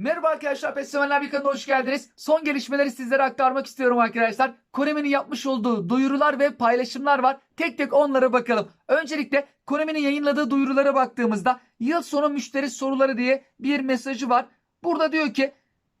Merhaba arkadaşlar, Pessemenler bir kanalına hoş geldiniz. Son gelişmeleri sizlere aktarmak istiyorum arkadaşlar. Konami'nin yapmış olduğu duyurular ve paylaşımlar var. Tek tek onlara bakalım. Öncelikle Konami'nin yayınladığı duyurulara baktığımızda yıl sonu müşteri soruları diye bir mesajı var. Burada diyor ki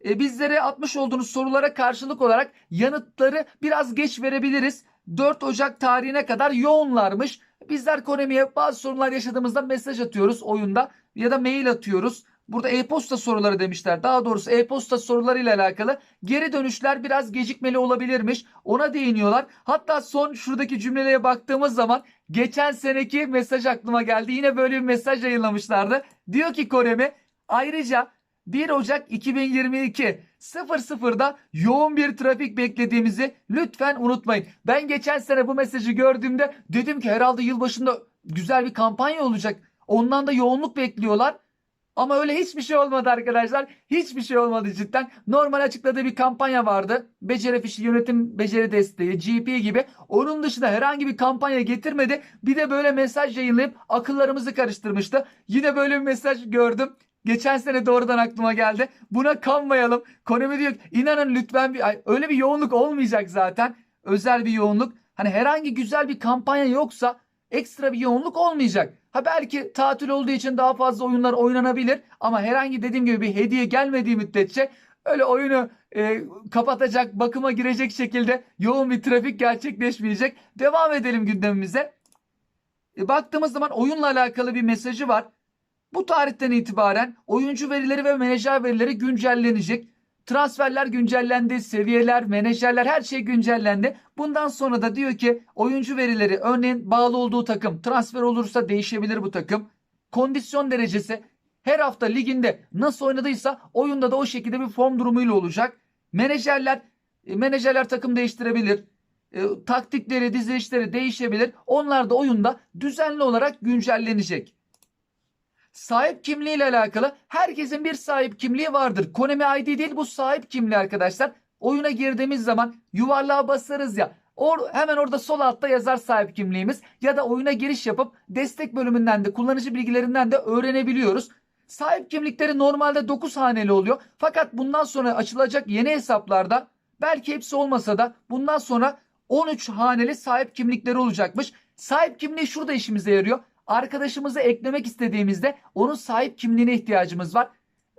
e, bizlere atmış olduğunuz sorulara karşılık olarak yanıtları biraz geç verebiliriz. 4 Ocak tarihine kadar yoğunlarmış. Bizler Konami'ye bazı sorunlar yaşadığımızda mesaj atıyoruz oyunda ya da mail atıyoruz. Burada e-posta soruları demişler. Daha doğrusu e-posta sorularıyla alakalı geri dönüşler biraz gecikmeli olabilirmiş. Ona değiniyorlar. Hatta son şuradaki cümlelere baktığımız zaman geçen seneki mesaj aklıma geldi. Yine böyle bir mesaj yayınlamışlardı. Diyor ki Koremi ayrıca 1 Ocak 2022 00'da yoğun bir trafik beklediğimizi lütfen unutmayın. Ben geçen sene bu mesajı gördüğümde dedim ki herhalde yılbaşında güzel bir kampanya olacak. Ondan da yoğunluk bekliyorlar. Ama öyle hiçbir şey olmadı arkadaşlar. Hiçbir şey olmadı cidden. Normal açıkladığı bir kampanya vardı. Beceri fişi yönetim beceri desteği GP gibi. Onun dışında herhangi bir kampanya getirmedi. Bir de böyle mesaj yayınlayıp akıllarımızı karıştırmıştı. Yine böyle bir mesaj gördüm. Geçen sene doğrudan aklıma geldi. Buna kanmayalım. Konemi diyor inanın lütfen bir ay, öyle bir yoğunluk olmayacak zaten. Özel bir yoğunluk. Hani herhangi güzel bir kampanya yoksa ekstra bir yoğunluk olmayacak. Ha belki tatil olduğu için daha fazla oyunlar oynanabilir ama herhangi dediğim gibi bir hediye gelmediği müddetçe öyle oyunu e, kapatacak, bakıma girecek şekilde yoğun bir trafik gerçekleşmeyecek. Devam edelim gündemimize. E, baktığımız zaman oyunla alakalı bir mesajı var. Bu tarihten itibaren oyuncu verileri ve menajer verileri güncellenecek. Transferler güncellendi, seviyeler, menajerler her şey güncellendi. Bundan sonra da diyor ki oyuncu verileri örneğin bağlı olduğu takım transfer olursa değişebilir bu takım. Kondisyon derecesi her hafta liginde nasıl oynadıysa oyunda da o şekilde bir form durumuyla olacak. Menajerler e, menajerler takım değiştirebilir. E, taktikleri, dizilişleri değişebilir. Onlar da oyunda düzenli olarak güncellenecek. Sahip kimliği ile alakalı herkesin bir sahip kimliği vardır. Konami ID değil bu sahip kimliği arkadaşlar. Oyuna girdiğimiz zaman yuvarlığa basarız ya. Or hemen orada sol altta yazar sahip kimliğimiz ya da oyuna giriş yapıp destek bölümünden de kullanıcı bilgilerinden de öğrenebiliyoruz. Sahip kimlikleri normalde 9 haneli oluyor. Fakat bundan sonra açılacak yeni hesaplarda belki hepsi olmasa da bundan sonra 13 haneli sahip kimlikleri olacakmış. Sahip kimliği şurada işimize yarıyor arkadaşımızı eklemek istediğimizde onun sahip kimliğine ihtiyacımız var.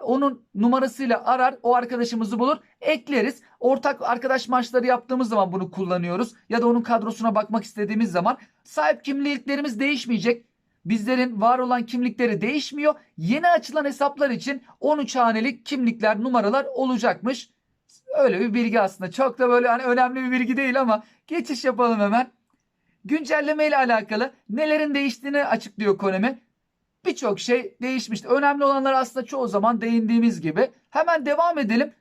Onun numarasıyla arar o arkadaşımızı bulur ekleriz. Ortak arkadaş maçları yaptığımız zaman bunu kullanıyoruz. Ya da onun kadrosuna bakmak istediğimiz zaman sahip kimliklerimiz değişmeyecek. Bizlerin var olan kimlikleri değişmiyor. Yeni açılan hesaplar için 13 hanelik kimlikler numaralar olacakmış. Öyle bir bilgi aslında. Çok da böyle hani önemli bir bilgi değil ama geçiş yapalım hemen. Güncelleme ile alakalı nelerin değiştiğini açıklıyor Konami. Birçok şey değişmişti. Önemli olanlar aslında çoğu zaman değindiğimiz gibi. Hemen devam edelim.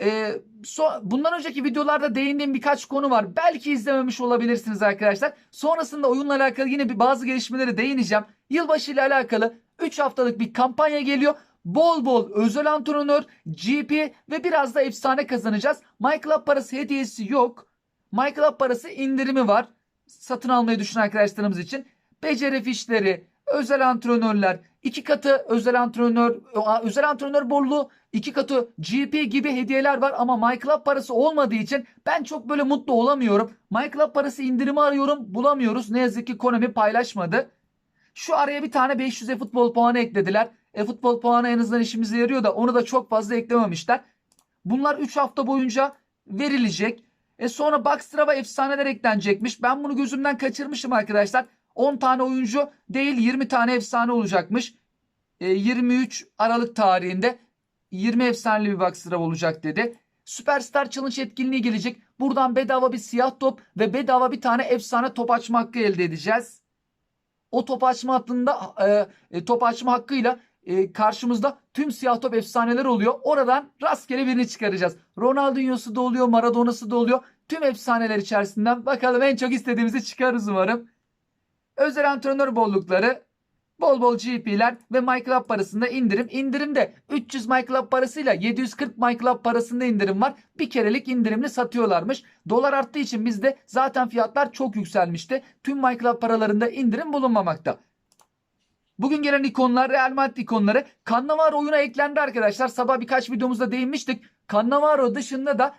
Ee, so bundan önceki videolarda değindiğim birkaç konu var. Belki izlememiş olabilirsiniz arkadaşlar. Sonrasında oyunla alakalı yine bir bazı gelişmeleri değineceğim. Yılbaşı ile alakalı 3 haftalık bir kampanya geliyor. Bol bol özel antrenör, GP ve biraz da efsane kazanacağız. MyClub parası hediyesi yok. MyClub parası indirimi var satın almayı düşünen arkadaşlarımız için beceri fişleri, özel antrenörler, iki katı özel antrenör, özel antrenör bolluğu, iki katı GP gibi hediyeler var ama MyClub parası olmadığı için ben çok böyle mutlu olamıyorum. MyClub parası indirimi arıyorum bulamıyoruz. Ne yazık ki Konami paylaşmadı. Şu araya bir tane 500 e-futbol puanı eklediler. E-futbol puanı en azından işimize yarıyor da onu da çok fazla eklememişler. Bunlar 3 hafta boyunca verilecek. E sonra Backstrava efsaneler eklenecekmiş. Ben bunu gözümden kaçırmışım arkadaşlar. 10 tane oyuncu değil 20 tane efsane olacakmış. E, 23 Aralık tarihinde 20 efsaneli bir Backstrava olacak dedi. Süperstar Challenge etkinliği gelecek. Buradan bedava bir siyah top ve bedava bir tane efsane top açma hakkı elde edeceğiz. O top açma hakkında e, top açma hakkıyla e, karşımızda tüm siyah top efsaneler oluyor. Oradan rastgele birini çıkaracağız. Ronaldinho'su da oluyor, Maradona'sı da oluyor. Tüm efsaneler içerisinden bakalım en çok istediğimizi çıkarız umarım. Özel antrenör bollukları, bol bol GP'ler ve MyClub parasında indirim. İndirimde 300 MyClub parasıyla 740 MyClub parasında indirim var. Bir kerelik indirimli satıyorlarmış. Dolar arttığı için bizde zaten fiyatlar çok yükselmişti. Tüm MyClub paralarında indirim bulunmamakta. Bugün gelen ikonlar Real Madrid ikonları. Cannavaro oyuna eklendi arkadaşlar. Sabah birkaç videomuzda değinmiştik. Cannavaro dışında da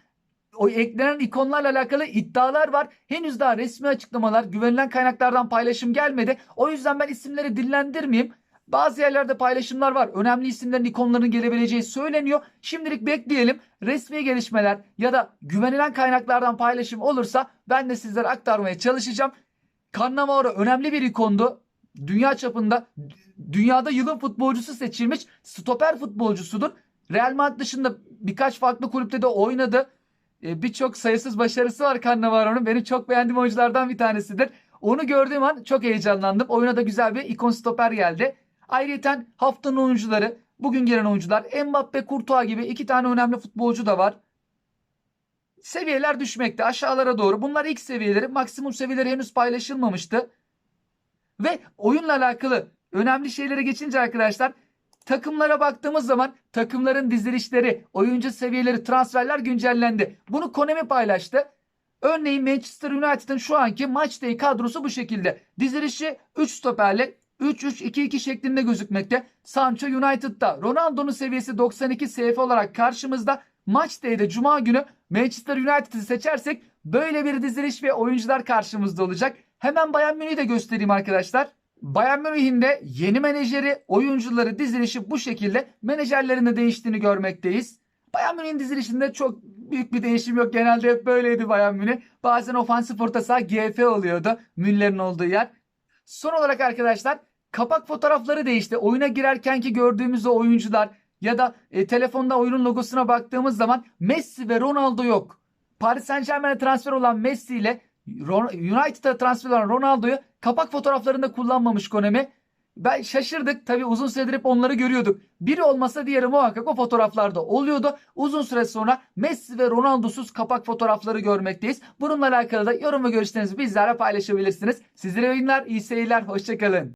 o eklenen ikonlarla alakalı iddialar var. Henüz daha resmi açıklamalar, güvenilen kaynaklardan paylaşım gelmedi. O yüzden ben isimleri dillendirmeyeyim. Bazı yerlerde paylaşımlar var. Önemli isimlerin ikonlarının gelebileceği söyleniyor. Şimdilik bekleyelim. Resmi gelişmeler ya da güvenilen kaynaklardan paylaşım olursa ben de sizlere aktarmaya çalışacağım. Cannavaro önemli bir ikondu. Dünya çapında dünyada yılın futbolcusu seçilmiş stoper futbolcusudur. Real Madrid dışında birkaç farklı kulüpte de oynadı. E, Birçok sayısız başarısı var Cannavaro'nun. Benim çok beğendiğim oyunculardan bir tanesidir. Onu gördüğüm an çok heyecanlandım. Oyuna da güzel bir ikon stoper geldi. Ayrıca haftanın oyuncuları, bugün gelen oyuncular Mbappe, Courtois gibi iki tane önemli futbolcu da var. Seviyeler düşmekte aşağılara doğru. Bunlar ilk seviyeleri. Maksimum seviyeleri henüz paylaşılmamıştı. Ve oyunla alakalı önemli şeylere geçince arkadaşlar takımlara baktığımız zaman takımların dizilişleri, oyuncu seviyeleri, transferler güncellendi. Bunu Konami paylaştı. Örneğin Manchester United'ın şu anki maç day kadrosu bu şekilde. Dizilişi 3 stoperle 3-3-2-2 şeklinde gözükmekte. Sancho United'da Ronaldo'nun seviyesi 92 SF olarak karşımızda. Maç day'de Cuma günü Manchester United'ı seçersek böyle bir diziliş ve oyuncular karşımızda olacak. Hemen Bayern Münih'i de göstereyim arkadaşlar. Bayern Münih'in de yeni menajeri, oyuncuları, dizilişi bu şekilde menajerlerin de değiştiğini görmekteyiz. Bayern Münih'in dizilişinde çok büyük bir değişim yok. Genelde hep böyleydi Bayern Münih. Bazen ofansif orta saha GF oluyordu. Müller'in olduğu yer. Son olarak arkadaşlar kapak fotoğrafları değişti. Oyuna girerkenki gördüğümüz o oyuncular ya da e, telefonda oyunun logosuna baktığımız zaman Messi ve Ronaldo yok. Paris Saint Germain'e transfer olan Messi ile United'a transfer olan Ronaldo'yu kapak fotoğraflarında kullanmamış Konami. Ben şaşırdık. Tabi uzun süredir hep onları görüyorduk. Biri olmasa diğeri muhakkak o fotoğraflarda oluyordu. Uzun süre sonra Messi ve Ronaldo'suz kapak fotoğrafları görmekteyiz. Bununla alakalı da yorum ve görüşlerinizi bizlerle paylaşabilirsiniz. Sizlere oyunlar, iyi seyirler, hoşçakalın.